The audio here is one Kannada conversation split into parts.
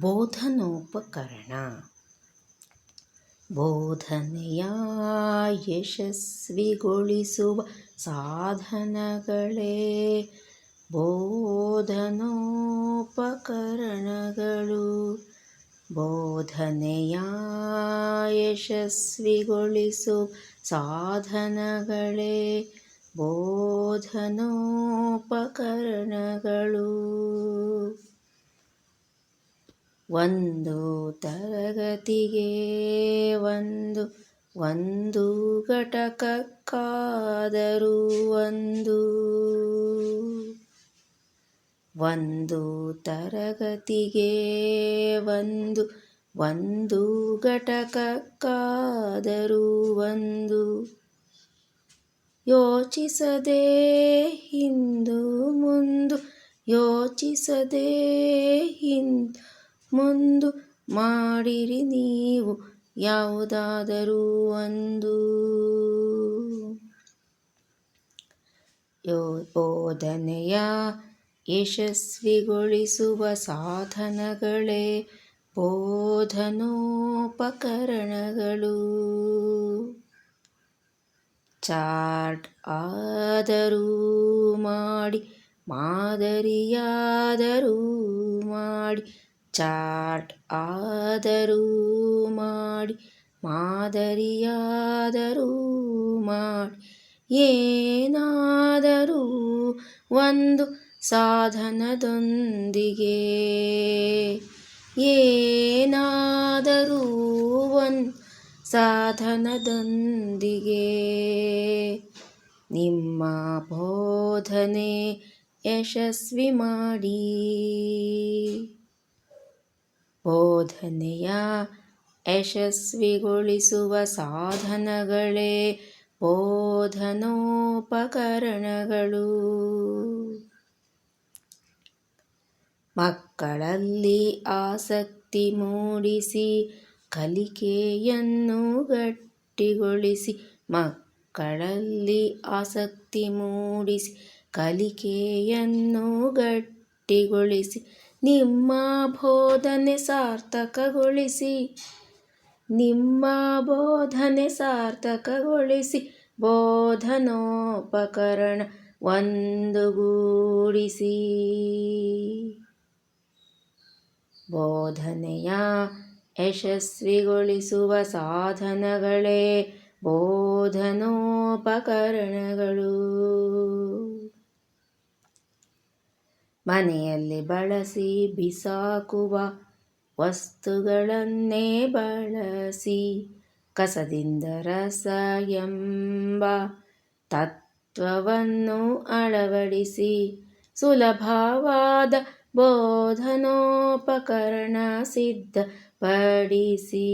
ಬೋಧನೋಪಕರಣ. ಬೋಧನೆಯ ಯಶಸ್ವಿಗೊಳಿಸುವ ಸಾಧನಗಳೇ. ಬೋಧನೋಪಕರಣಗಳು. ಬೋಧನೆಯ ಯಶಸ್ವಿಗೊಳಿಸುವ ಸಾಧನಗಳೇ. ಬೋಧನೋಪಕರಣಗಳು. ಒಂದು ತರಗತಿಗೆ ಒಂದು ಒಂದು ಘಟಕಕ್ಕಾದರೂ ಒಂದು. ಒಂದು ತರಗತಿಗೆ ಒಂದು ಒಂದು ಘಟಕಕ್ಕಾದರೂ ಒಂದು. ಯೋಚಿಸದೆ ಹಿಂದು ಮುಂದು, ಯೋಚಿಸದೆ ಹಿಂದು ಮುಂದು ಮಾಡಿರಿ ನೀವು ಯಾವುದಾದರೂ ಒಂದು. ಯೋ, ಬೋಧನೆಯ ಯಶಸ್ವಿಗೊಳಿಸುವ ಸಾಧನಗಳೇ ಬೋಧನೋಪಕರಣಗಳು. ಚಾರ್ಟ್ ಆದರೂ ಮಾಡಿ, ಮಾದರಿಯಾದರೂ ಮಾಡಿ ಚಾಟ್ ಆದರೂ ಮಾಡಿ, ಮಾದರಿಯಾದರೂ ಮಾಡಿ, ಏನಾದರೂ ಒಂದು ಸಾಧನದೊಂದಿಗೆ, ಏನಾದರೂ ಒಂದು ಸಾಧನದೊಂದಿಗೆ. ನಿಮ್ಮ ಬೋಧನೆ ಯಶಸ್ವಿ ಮಾಡಿ. ಬೋಧನೆಯ ಯಶಸ್ವಿಗೊಳಿಸುವ ಸಾಧನಗಳೇ ಬೋಧನೋಪಕರಣಗಳು. ಮಕ್ಕಳಲ್ಲಿ ಆಸಕ್ತಿ ಮೂಡಿಸಿ ಕಲಿಕೆಯನ್ನು ಗಟ್ಟಿಗೊಳಿಸಿ ಮಕ್ಕಳಲ್ಲಿ ಆಸಕ್ತಿ ಮೂಡಿಸಿ ಕಲಿಕೆಯನ್ನು ಗಟ್ಟಿಗೊಳಿಸಿ ನಿಮ್ಮ ಬೋಧನೆ ಸಾರ್ಥಕಗೊಳಿಸಿ ನಿಮ್ಮ ಬೋಧನೆ ಸಾರ್ಥಕಗೊಳಿಸಿ ಬೋಧನೋಪಕರಣ ಒಂದುಗೂಡಿಸಿ. ಬೋಧನೆಯ ಯಶಸ್ವಿಗೊಳಿಸುವ ಸಾಧನಗಳೇ ಬೋಧನೋಪಕರಣಗಳು. ಮನೆಯಲ್ಲಿ ಬಳಸಿ ಬಿಸಾಕುವ ವಸ್ತುಗಳನ್ನೇ ಬಳಸಿ ಕಸದಿಂದ ರಸ ಎಂಬ ತತ್ವವನ್ನು ಅಳವಡಿಸಿ ಸುಲಭವಾದ ಬೋಧನೋಪಕರಣ ಸಿದ್ಧಪಡಿಸಿ.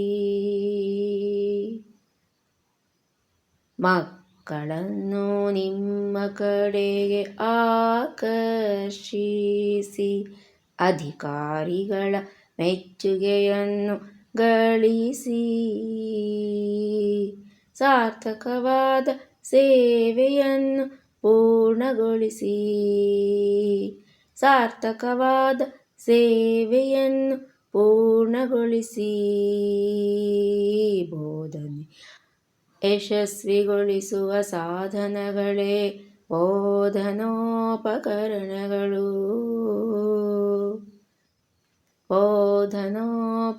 ಮಕ್ ಮಕ್ಕಳನ್ನು ನಿಮ್ಮ ಕಡೆಗೆ ಆಕರ್ಷಿಸಿ. ಅಧಿಕಾರಿಗಳ ಮೆಚ್ಚುಗೆಯನ್ನು ಗಳಿಸಿ. ಸಾರ್ಥಕವಾದ ಸೇವೆಯನ್ನು ಪೂರ್ಣಗೊಳಿಸಿ. ಸಾರ್ಥಕವಾದ ಸೇವೆಯನ್ನು ಪೂರ್ಣಗೊಳಿಸಿ. ಬೋಧನೆ ಯಶಸ್ವಿಗೊಳಿಸುವ ಸಾಧನಗಳೇ ಬೋಧನೋಪಕರಣಗಳು ಬೋಧನೋಪಕರಣಗಳು